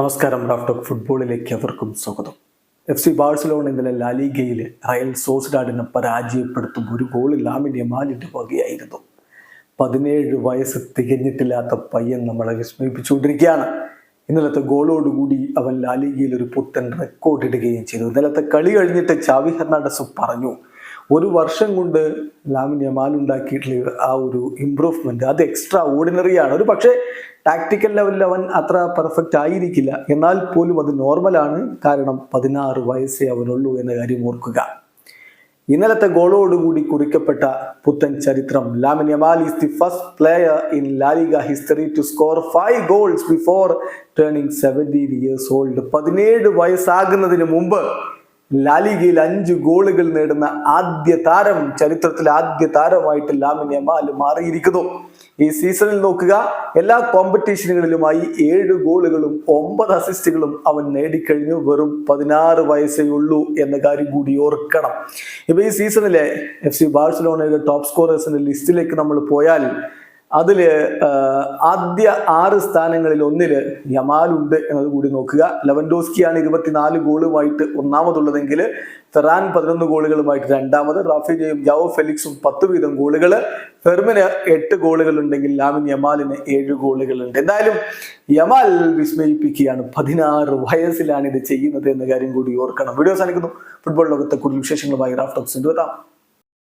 നമസ്കാരം ഡോക്ടർ ഫുട്ബോളിലേക്ക് അവർക്കും സ്വാഗതം. എഫ് സി ബാഴ്സലോണ ഇന്നലെ ലാലിഗയിൽ റയൽ സോസിഡാഡിനെ പരാജയപ്പെടുത്തും ഒരു ഗോളിൽ ലാമിന്റെ മാലിന്റെ വകയായിരുന്നു. പതിനേഴ് വയസ്സ് തികഞ്ഞിട്ടില്ലാത്ത പയ്യൻ നമ്മളെ വിസ്മയിപ്പിച്ചുകൊണ്ടിരിക്കുകയാണ്. ഇന്നലത്തെ ഗോളോടുകൂടി അവൻ ലാലിഗയിൽ ഒരു പുത്തൻ റെക്കോർഡ് ഇടുകയും ചെയ്തു. ഇന്നലത്തെ കളി കഴിഞ്ഞിട്ട് ചാവി ഹെർണാണ്ടസ് പറഞ്ഞു ഒരു വർഷം കൊണ്ട് ലാമിൻ യമാൽ ഉണ്ടാക്കിയിട്ടുള്ള ആ ഒരു ഇമ്പ്രൂവ്മെന്റ് അത് എക്സ്ട്രാ ഓർഡിനറി ആണ്. ഒരു പക്ഷേ ടാക്ടിക്കൽ ലെവലിൽ അവൻ അത്ര പെർഫെക്റ്റ് ആയിരിക്കില്ല. എന്നാൽ പോലും അത് നോർമലാണ് കാരണം പതിനാറ് വയസ്സേ അവനുള്ളൂ എന്ന കാര്യം ഓർക്കുക. ഇന്നലത്തെ ഗോളോടുകൂടി കുറിക്കപ്പെട്ട പുത്തൻ ചരിത്രം Lamine Yamal is the first player in LaLiga history to score five goals before turning seventeen years old പതിനേഴ് വയസ്സാകുന്നതിന് മുമ്പ് ലാലിഗയിൽ അഞ്ച് ഗോളുകൾ നേടുന്ന ആദ്യ താരം ചരിത്രത്തിൽ ആദ്യ താരമായിട്ട് ലാമിൻ യമാൽ മാറിയിരിക്കുന്നു. ഈ സീസണിൽ നോക്കുക എല്ലാ കോമ്പറ്റീഷനുകളിലുമായി ഏഴ് ഗോളുകളും ഒമ്പത് അസിസ്റ്റുകളും അവൻ നേടിക്കഴിഞ്ഞു. വെറും പതിനാറ് വയസ്സേ ഉള്ളൂ എന്ന കാര്യം കൂടി ഓർക്കണം. ഇപ്പൊ ഈ സീസണിലെ എഫ് സി ബാഴ്സലോണയുടെ ടോപ്പ് സ്കോറേഴ്സിന്റെ ലിസ്റ്റിലേക്ക് നമ്മൾ പോയാൽ ആഹ്, ആദ്യ ആറ് സ്ഥാനങ്ങളിൽ ഒന്നിൽ യമാലുണ്ട് എന്നത് കൂടി നോക്കുക. ലെവൻഡോസ്കിയാണ് ഇരുപത്തിനാല് ഗോളുമായിട്ട് ഒന്നാമതുള്ളതെങ്കിൽ ഫെറാൻ പതിനൊന്ന് ഗോളുകളുമായിട്ട് രണ്ടാമത് റാഫിജയും ജാവോ ഫെലിക്സും പത്ത് വീതം ഗോളുകൾ ഫെർമിന് എട്ട് ഗോളുകൾ ഉണ്ടെങ്കിൽ ലാമിൻ യമാലിന് ഏഴ് ഗോളുകളുണ്ട്. എന്തായാലും യമാൽ വിസ്മയിപ്പിക്കുകയാണ്. പതിനാറ് വയസ്സിലാണ് ഇത് ചെയ്യുന്നത് എന്ന കാര്യം കൂടി ഓർക്കണം. വീഡിയോ സാധിക്കുന്നു ഫുട്ബോൾ ലോകത്തെ കൂടുതൽ വിശേഷങ്ങളുമായി റാഫ്റ്റോക്സിന്റെ എത്താം